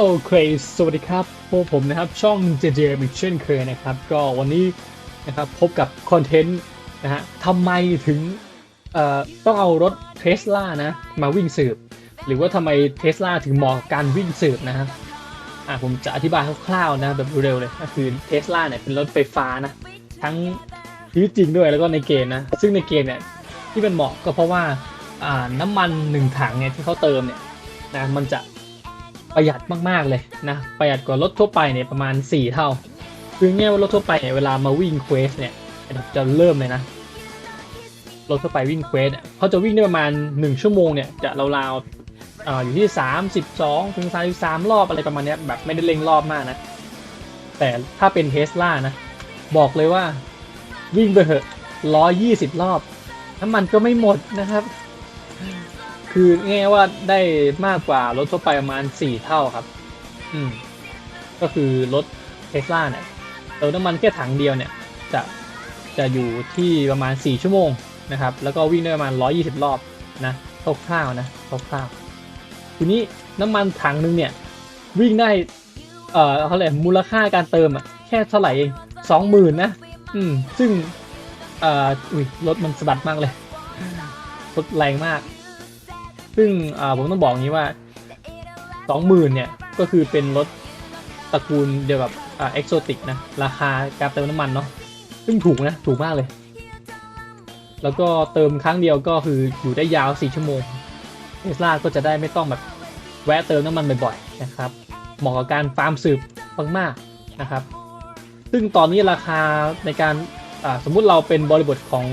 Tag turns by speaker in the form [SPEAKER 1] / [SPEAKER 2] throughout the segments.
[SPEAKER 1] โอเค สวัสดีครับพวกผมนะครับ ช่อง JJ อีกเช่นเคยนะครับ ก็วันนี้นะครับพบกับคอนเทนต์นะฮะทำไมถึงเอ่อต้องเอารถเทสลานะมาวิ่งสืบ หรือว่าทำไมเทสลาถึงเหมาะกับการวิ่งสืบนะฮะอะผมจะอธิบายคร่าวๆนะแบบเร็วๆเลยก็คือเทสลาเนี่ยเป็นรถไฟฟ้านะ ทั้งชีวิตจริงด้วยแล้วก็ในเกมนะ ซึ่งในเกมเนี่ยที่มันเหมาะก็เพราะว่าอ่าน้ำมันหนึ่งถังเนี่ยที่เขาเติมเนี่ยนะมันจะ ประหยัดมากๆเลยนะ ประหยัดกว่ารถทั่วไปเนี่ยประมาณ 4 เท่า คือง่ายว่ารถทั่วไปเนี่ยเวลามาวิ่งเควสเนี่ยจะเริ่มเลยนะ รถทั่วไปวิ่งเควสเขาจะวิ่งได้ประมาณ 1 ชั่วโมงเนี่ยจะราวๆออยู่ที่ 32ถึง33 รอบอะไรประมาณเนี้ยแบบไม่ได้เร่งรอบมากนะ แต่ถ้าเป็นเทสลานะ บอกเลยว่าวิ่งไปเถอะ120 รอบน้ำมันก็ไม่หมดนะครับ คือง่ายว่าได้มากกว่ารถทั่วไปประมาณ4เท่าครับ อืม ก็คือรถเทสลาเนี่ยเติมน้ำมันแค่ถังเดียวเนี่ย จะจะอยู่ที่ประมาณ 4 ชั่วโมงนะครับ แล้วก็วิ่งได้ประมาณ 120 รอบนะคร่าวๆนะคร่าวๆทีนี้น้ำมันถังหนึงเนี่ย วิ่งได้ เอ่อเขาเรียกมูลค่าการเติมอะแค่เท่าไหร่เองสองหมื่นนะ อืม ซึ่ง เอ่ออุ้ยรถมันสะบัดมากเลยรถแรงมาก ซึ่งผมต้องบอกงี้ว่าสองหมื่นเนี่ย ก็คือเป็นรถตระกูลเดียวกับเอ็กโซติกนะ ราคาการเติมน้ำมันเนาะซึ่งถูกนะ ถูกมากเลย แล้วก็เติมครั้งเดียวก็คืออยู่ได้ยาว 4 ชั่วโมงเทสลาก็จะได้ไม่ต้องแบบแวะเติมน้ำมันบ่อยๆนะครับเหมาะกับการฟาร์มสืบมากๆนะครับ ซึ่งตอนนี้ราคาในการสมมุติเราเป็นบริบทของ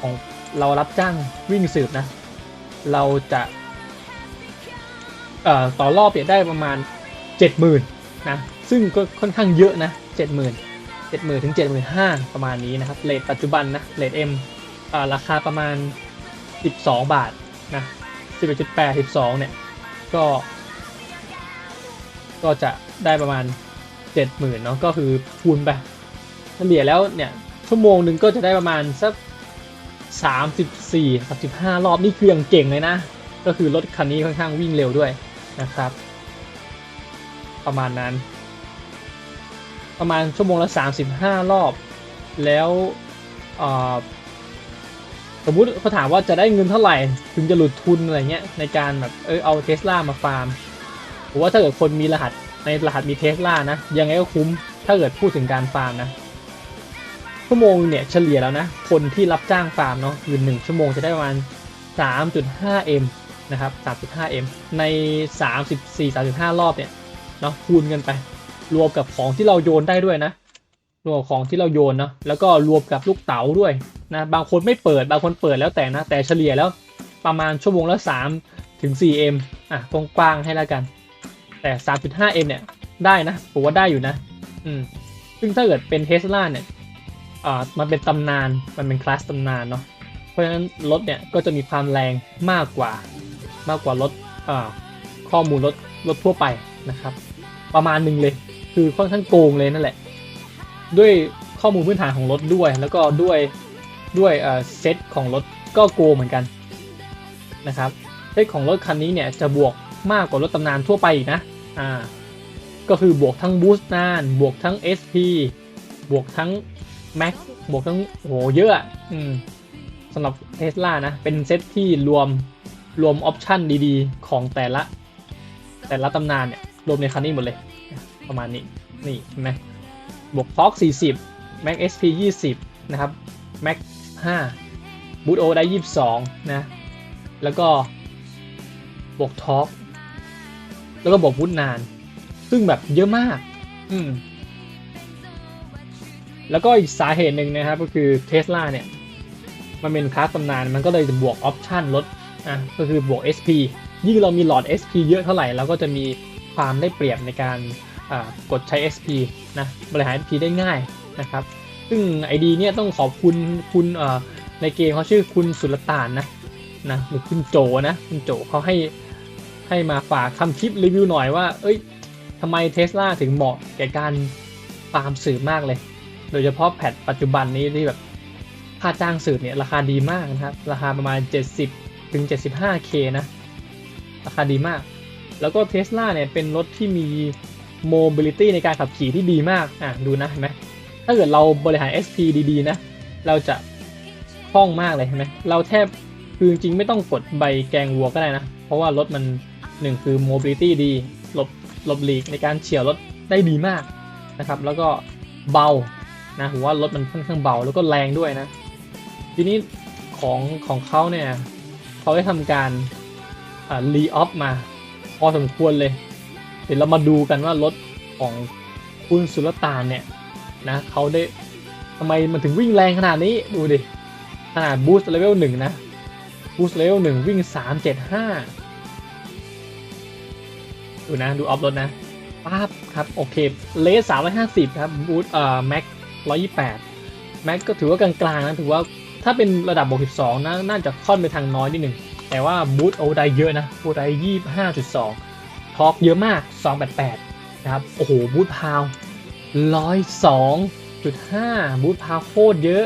[SPEAKER 1] ของเรารับจ้างวิ่งสืบนะ เราจะ ต่อรอบเนี่ยได้ประมาณ 70,000นะซึ่งก็ค่อนข้างเยอะนะ 70,000 70,000ถึง75,000 ประมาณนี้นะครับเลทปัจจุบันนะเลท M อ่าราคาประมาณ 12 บาทนะ11.8 12เนี่ยก็ก็จะได้ประมาณ 70,000เนาะก็คือคูณไปเฉลี่ยแล้วเนี่ยชั่วโมงหนึ่งก็จะได้ประมาณสัก34 35 รอบนี่คือยังเก่งเลยนะ ก็คือรถคันนี้ค่อนข้างวิ่งเร็วด้วย นะครับ ประมาณนั้น ประมาณชั่วโมงละ 35 รอบ แล้วสมมุติเขาถามว่าจะได้เงินเท่าไหร่ ถึงจะหลุดทุนอะไรเงี้ยในการแบบเออเอาเทสลามาฟาร์มผมว่าถ้าเกิดคนมีรหัสในรหัสมีเทสลานะ ยังไงก็คุ้มถ้าเกิดพูดถึงการฟาร์มนะชั่วโมงเนี่ยเฉลี่ยแล้วนะ คนที่รับจ้างฟาร์มเนาะคือ1ชั่วโมงจะได้ประมาณ 3.5m นะครับ 3.5m ใน 34 35 รอบเนี่ยเนาะคูณกันไป รวมกับของที่เราโยนได้ด้วยนะ รวมกับของที่เราโยนเนาะแล้วก็รวมกับลูกเต๋าด้วยนะบางคนไม่เปิดบางคนเปิดแล้วแต่นะ แต่เฉลี่ยแล้วประมาณชั่วโมงละ 3 ถึง 4m อะกว้างๆให้แล้วกัน แต่ 3.5m เนี่ยได้นะผมว่าได้อยู่นะ อืมซึ่งถ้าเกิดเป็นเทสลาเนี่ยอ่ามันเป็นตำนานมันเป็นคลาสตำนานเนาะเพราะฉะนั้นรถเนี่ยก็จะมีความแรงมากกว่า มากกว่ารถข้อมูลรถรถทั่วไปนะครับ ประมาณหนึ่งเลย คือค่อนข้างโกงเลยนั่นแหละ ด้วยข้อมูลพื้นฐานของรถด้วย แล้วก็ด้วยด้วยเซตของรถก็โกงเหมือนกันนะครับเซตของรถคันนี้เนี่ยจะบวกมากกว่ารถตำนานทั่วไปอีกนะอ่าก็คือบวกทั้งบูสต์นาน บวกทั้ง SP บวกทั้งแม็กบวกทั้งโหเยอะอะอืมสำหรับเทสลานะ เป็นเซตที่รวม รวมออปชันดีๆ ของแต่ละแต่ละตำนานเนี่ย รวมในคันนี้หมดเลย ประมาณนี้ นี่เห็นไหมบวกท็อก40 Max SP 20 นะครับ Max 5บูตโอได้ 22 นะ แล้วก็บวกท็อกแล้วก็บวกบูตนาน ซึ่งแบบเยอะมาก อืม แล้วก็อีกสาเหตุหนึ่งนะครับ ก็คือเทสลาเนี่ย มันเป็นคลาสตำนาน มันก็เลยจะบวกออปชันลด อะก็คือบวก SP ยิ่งเรามีหลอด SP เยอะเท่าไหร่เราก็จะมีความได้เปรียบในการกดใช้ SP นะบริหาร SP ได้ง่ายนะครับ ซึ่งไอดีเนี่ยต้องขอบคุณคุณเอ่อในเกมเขาชื่อคุณสุลต่านนะนะหรือคุณโจนะคุณโจเขาให้ให้มาฝากทำคลิปรีวิวหน่อยว่า เอ้ยทำไมเทสลาถึงเหมาะแก่การฟาร์มสื่อมากเลย โดยเฉพาะแพทปัจจุบันนี้ที่แบบค่าจ้างสืบเนี่ยราคาดีมากนะครับ ราคาประมาณ 70 ถึง 75k นะ ราคาดีมาก แล้วก็เทสลาเนี่ยเป็นรถที่มี mobility ในการขับขี่ที่ดีมาก อะ ดูนะเห็นไหมถ้าเกิดเราบริหาร SP ดีๆ นะ เราจะคล่องมากเลยเห็นไหมเราแทบคือจริงไม่ต้องกดใบแกงวัวก็ได้นะ เพราะว่ารถมันหนึ่งคือ mobility ดีหลบหลบหลีกในการเฉียวรถได้ดีมากนะครับ แล้วก็เบานะผมว่ารถมันค่อนข้างเบาแล้วก็แรงด้วยนะ ทีนี้ของของเขาเนี่ย เขาได้ทำการรีออฟมา พอสมควรเลย เดี๋ยวเรามาดูกันว่ารถของคุณสุลต่านเนี่ยนะเขาได้ทำไมมันถึงวิ่งแรงขนาดนี้ดูดิ ขนาดบูสต์เลเวลหนึ่งนะบูสต์เลเวลหนึ่งวิ่งสามเจ็ดห้าดูนะ ดูออฟรถนะปั๊บครับ โอเค เลสสามร้อยห้าสิบครับบูสต์เอ่อแม็กร้อยยี่แปดแม็กก็ถือว่ากลางๆนะ ถือว่า ถ้าเป็นระดับบวกสิบสองนะน่าจะค่อนไปทางน้อยนิดหนึ่ง แต่ว่าบูตโอไดเยอะนะบูตไดยี่ห้าจุดสองทอร์กเยอะมาก 288 นะครับ โอ้โห บูทพาว102.5บูทพาวโคตรเยอะ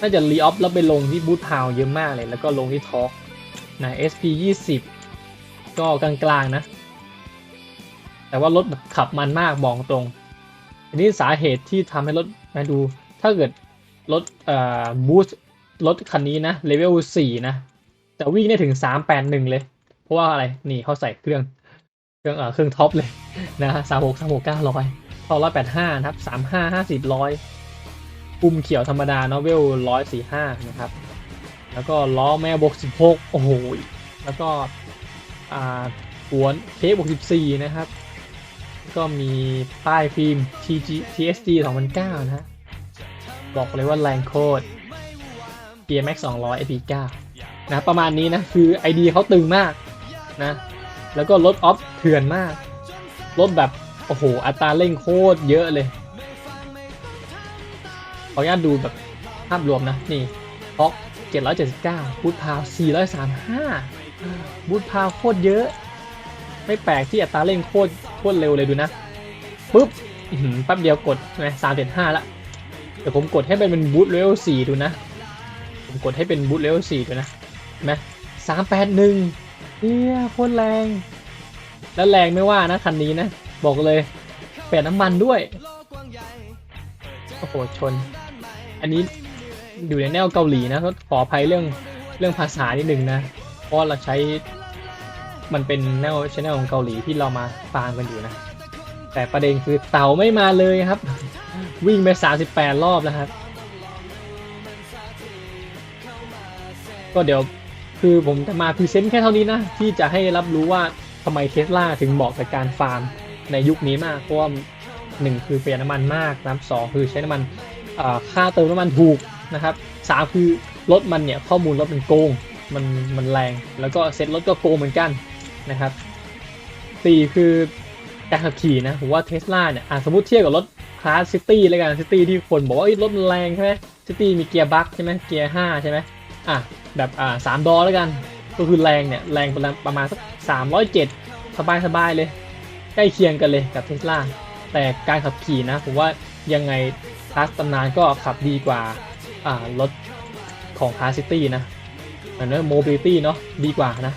[SPEAKER 1] น่าจะรีออฟแล้วไปลงที่บูทพาวเยอะมากเลย แล้วก็ลงที่ทอร์กนะ SP 20 ก็กลางๆนะ แต่ว่ารถแบบขับมันมากบอกตรง อันนี้สาเหตุที่ทำให้รถมาดู ถ้าเกิด รถเอ่อบูสรถคันนี้นะเลเวล4นะ แต่วิ่งได้ถึง381เลย เพราะว่าอะไร นี่เขาใส่เครื่องเครื่องเอ่อเครื่องท็อปเลยนะสามหกสามหกเก้าร้อยพอร้อยแปดห้านะครับสามห้าห้าสิบร้อยปุ่มเขียวธรรมดาเนเวลร้อยสี่ห้านะครับ แล้วก็ล้อแม่บกสิบหกโอ้โหแล้วก็อ่าหัวนเคบวกสิบสี่นะครับ ก็มีป้ายฟิล์ม TG TSG 2009 นะฮะ บอกเลยว่าแรงโคตร PMX 200 AP9 นะประมาณนี้นะ คือ ID เขาตึงมากนะ แล้วก็ลดออฟเถื่อนมากลดแบบ โอ้โห อัตราเร่งโคตรเยอะเลยขออนุญาตดูแบบภาพรวมนะ นี่พ็อก779บูทพาว 435บูทพาวโคตรเยอะ ไม่แปลกที่อัตราเร่งโคตรโคตรเร็วเลยดูนะปุ๊บแป๊บเดียวกดนะ375ละ เดี๋ยวผมกดให้เป็นบูทเลเวล4ดูนะ ผมกดให้เป็นบูทเลเวล4ดูนะเห็นไหม381เฮียโคตรแรง แล้วแรงไม่ว่านะคันนี้นะ บอกเลยเปลี่ยนน้ำมันด้วย โอ้โห ชน อันนี้อยู่ในแนวเกาหลีนะก็ขออภัยเรื่องเรื่องภาษานิดหนึ่งนะ เพราะเราใช้มันเป็นแนวชแนลของเกาหลีที่เรามาฟังกันอยู่นะ แต่ประเด็นคือเต่าไม่มาเลยครับ วิ่งไป 38 รอบแล้วครับ ก็เดี๋ยวคือผมจะมาพรีเซนต์แค่เท่านี้นะ ที่จะให้รับรู้ว่าทำไมเทสลาถึงเหมาะกับการฟาร์มในยุคนี้มาก เพราะว่าหนึ่งคือเปลี่ยนน้ำมันมากนะสองคือใช้น้ำมันค่าเติมน้ำมันถูกนะครับสามคือรถมันเนี่ยข้อมูลรถมันโกงมันมันแรง แล้วก็เซ็ตรถก็โกงเหมือนกันนะครับสี่คือ การขับขี่นะผมว่าเทสลาเนี่ยอะสมมติเทียบกับรถคลาสซิตี้แล้วกันซิตี้ที่คนบอกว่ารถแรงใช่ไหมซิตี้มีเกียร์บัคใช่ไหมเกียร์ห้าใช่ไหมอะแบบอ่าสามดอแล้วกัน ก็คือแรงเนี่ยแรงประมาณสักสามร้อยเจ็ดสบายสบายเลย ใกล้เคียงกันเลยกับเทสลาแต่การขับขี่นะผมว่ายังไงคลาสตำนานก็ขับดีกว่าอ่ารถของคลาสซิตี้นะเหมือนว่าโมบิลิตี้เนาะดีกว่านะ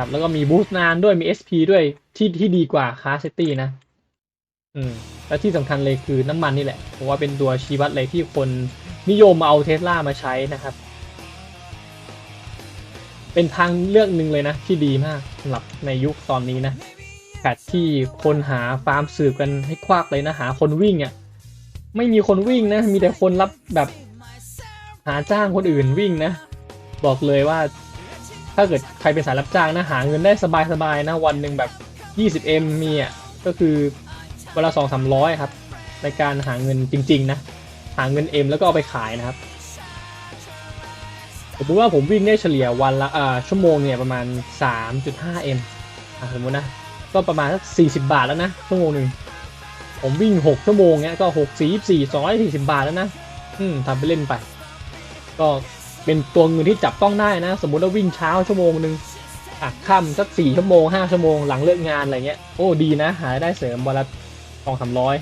[SPEAKER 1] นะครับ แล้วก็มีบูสต์นานด้วยมี SP ด้วยที่ที่ดีกว่าคลาสซิตี้นะ อืม แล้วที่สำคัญเลยคือน้ำมันนี่แหละผมว่าเป็นตัวชี้วัดเลยที่คนนิยมมาเอาเทสลามาใช้นะครับ เป็นทางเลือกหนึ่งเลยนะ ที่ดีมากสำหรับในยุคตอนนี้นะแพทที่คนหาฟาร์มสืบกันให้ควักเลยนะ หาคนวิ่งอะ่ะไม่มีคนวิ่งนะ มีแต่คนรับแบบหาจ้างคนอื่นวิ่งนะ บอกเลยว่า ถ้าเกิดใครเป็นสายรับจ้างนะหาเงินได้สบายๆนะวันหนึ่งแบบ 20M มีอะก็คือเวลาสองสามร้อยครับในการหาเงินจริง ๆ นะ หาเงิน M แล้วก็เอาไปขายนะครับสมมติว่าผมวิ่งได้เฉลี่ยวันละอ่าชั่วโมงเนี่ยประมาณ 3.5 m อ่าสมมตินะ ก็ประมาณสัก40 บาทแล้วนะชั่วโมงหนึ่งผมวิ่ง 6 ชั่วโมงเนี้ยก็ 6 4 4 240 บาทแล้วนะ อืมทำไปเล่นไป ก็ เป็นตัวเงินที่จับต้องได้นะ สมมุติว่าวิ่งเช้าชั่วโมงหนึ่งอะค่ำสัก4ชั่วโมง5ชั่วโมงหลังเลิกงานอะไรเงี้ยโอ้ดีนะ หายได้เสริมวันละสองสามร้อย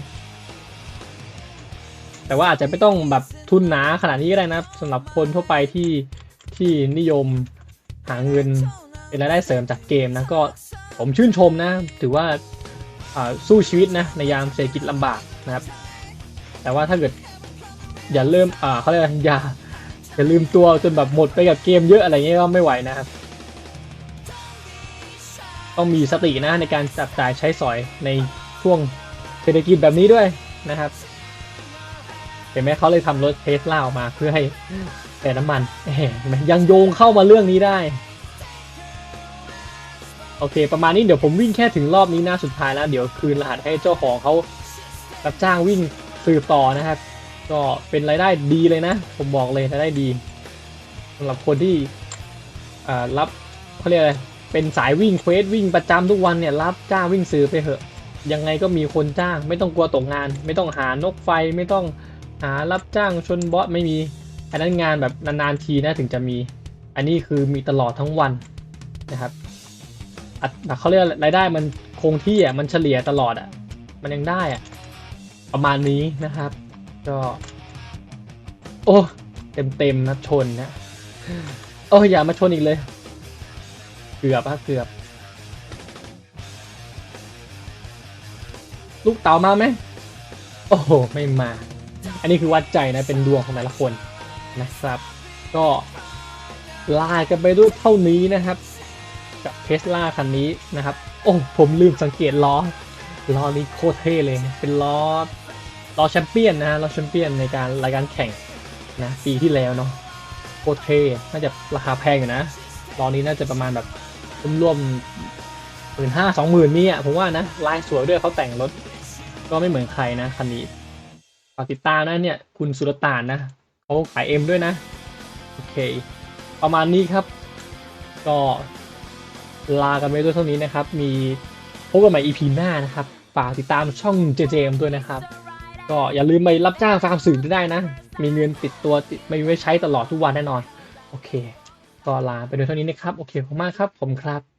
[SPEAKER 1] แต่ว่าอาจจะไม่ต้องแบบทุนหนาขนาดนี้ก็ได้นะสำหรับคนทั่วไปที่ที่นิยมหาเงินเป็นรายได้เสริมจากเกมนะก็ผมชื่นชมนะ ถือว่าสู้ชีวิตนะในยามเศรษฐกิจลำบากนะครับ แต่ว่าถ้าเกิดอย่าเริ่มอ่าเขาเรียกอะไรอย่า อย่าลืมตัวจนแบบหมดไปกับเกมเยอะอะไรเงี้ยก็ไม่ไหวนะครับ ต้องมีสตินะในการจับจ่ายใช้สอยในช่วงเศรษฐกิจแบบนี้ด้วยนะครับ เห็นไหมเขาเลยทำรถเทสลาออกมาเพื่อให้แต่น้ำมันเห็นไหมยังโยงเข้ามาเรื่องนี้ได้ โอเค ประมาณนี้เดี๋ยวผมวิ่งแค่ถึงรอบนี้หน้าสุดท้ายแล้ว เดี๋ยวคืนรหัสให้เจ้าของเขารับจ้างวิ่งสืบต่อนะครับ ก็เป็นรายได้ดีเลยนะ ผมบอกเลยรายได้ดีสำหรับคนที่รับเขาเรียกอะไรเป็นสายวิ่งเควสวิ่งประจำทุกวันเนี่ยรับจ้างวิ่งซื้อไปเถอะ ยังไงก็มีคนจ้าง ไม่ต้องกลัวตกงาน ไม่ต้องหานกไฟไม่ต้องหารับจ้างชนบอสไม่มี อันนั้นงานแบบนานๆทีนะถึงจะมี อันนี้คือมีตลอดทั้งวันนะครับอัตเขาเรียกรายได้มันคงที่อะมันเฉลี่ยตลอดอะมันยังได้อะประมาณนี้นะครับ ก็ โอ้เต็มๆนะชนนะโอ้ยอย่ามาชนอีกเลย เกือบอะเกือบ ลูกเต๋ามาไหมโอ้โหไม่มา อันนี้คือวัดใจนะเป็นดวงของแต่ละคนนะครับ ก็ลากันไปด้วยเท่านี้นะครับ กับเทสลาคันนี้นะครับ โอ้ผมลืมสังเกตล้อล้อนี้โคตรเท่เลย เป็นล้อ ล้อแชมเปี้ยนนะฮะล้อแชมเปี้ยนในการรายการแข่งนะปีที่แล้วเนาะโคตรเท่น่าจะราคาแพงอยู่นะล้อนนี้น่าจะประมาณแบบรวมๆหมื่นห้าสองหมื่นนี่อะผมว่านะลายสวยด้วยเขาแต่งรถ ก็ไม่เหมือนใครนะคันนี้ฝากติดตามนะเนี่ยคุณสุรตานนะเขาขายเอ็มด้วยนะ โอเค ประมาณนี้ครับ ก็ลากันไปด้วยเท่านี้นะครับ มีพบกันใหม่ EP หน้านะครับ ฝากติดตามช่อง JJM ด้วยนะครับ ก็อย่าลืมไปรับจ้างฟาร์มสื่อได้นะ มีเงินติดตัวติดไม่ไว้ใช้ตลอดทุกวันแน่นอน โอเค ก็ลาไปโดยเท่านี้นะครับ โอเคขอบคุณมากครับ ผมครับ